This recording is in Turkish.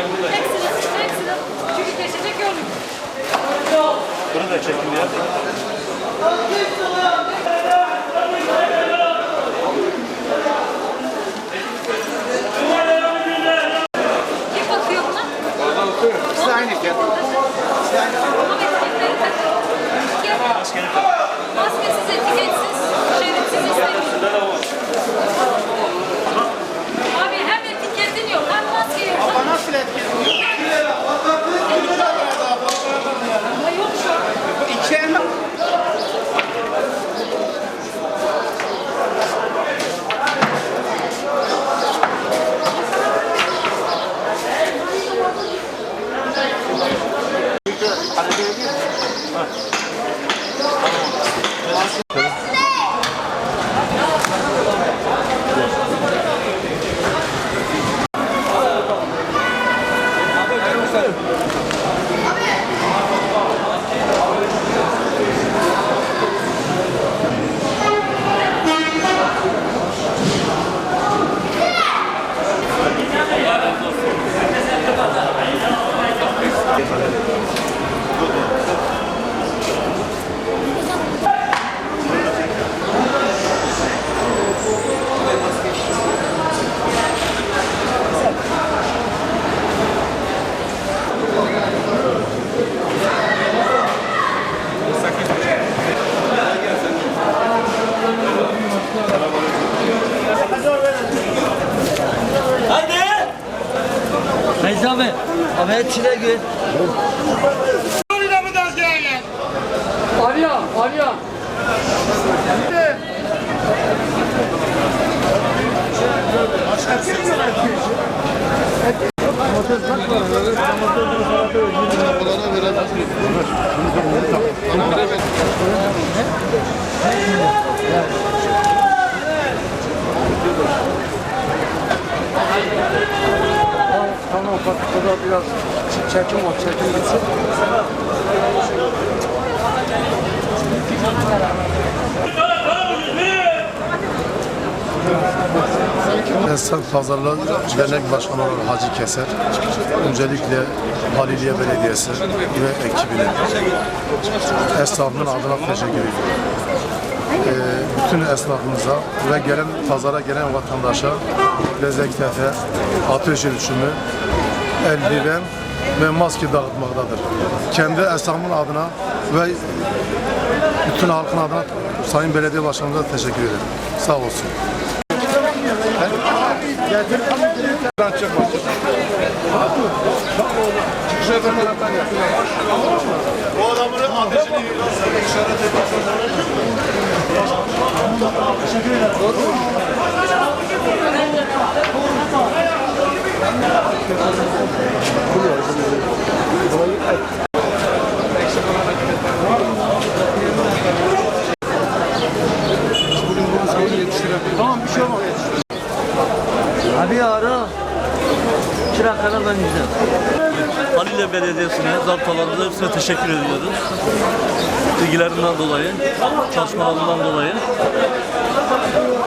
Eksiniz, eksiniz. Çünkü geçecek yol yok. Bunu da çekin ya. Kim bakıyor buna? İkisi aynı fiyat. Maskesiz, Para que abi, abi içine gir. Arıyor, arıyor. Tamam bak burada biraz çekim var, çekim bitsin. Esnaf Pazarlar Dernek Başkanı olan Hacı Keser, öncelikle Haliliye Belediyesi ve ekibine, esnafın adına teşekkür ediyorum. Ee, bütün esnafımıza ve gelen pazara gelen vatandaşa lezzet tefe, ateş ölçümü, eldiven ve maske dağıtmaktadır. Kendi esnafımın adına ve bütün halkın adına Sayın Belediye Başkanımıza teşekkür ederim. Sağ olsun. Abi ara. Çıraklara ben güzel. Halil'e Belediyesi'ne, zabtalarımıza hepsine teşekkür ediyoruz. İlgilerinden dolayı, çalışmalarından dolayı.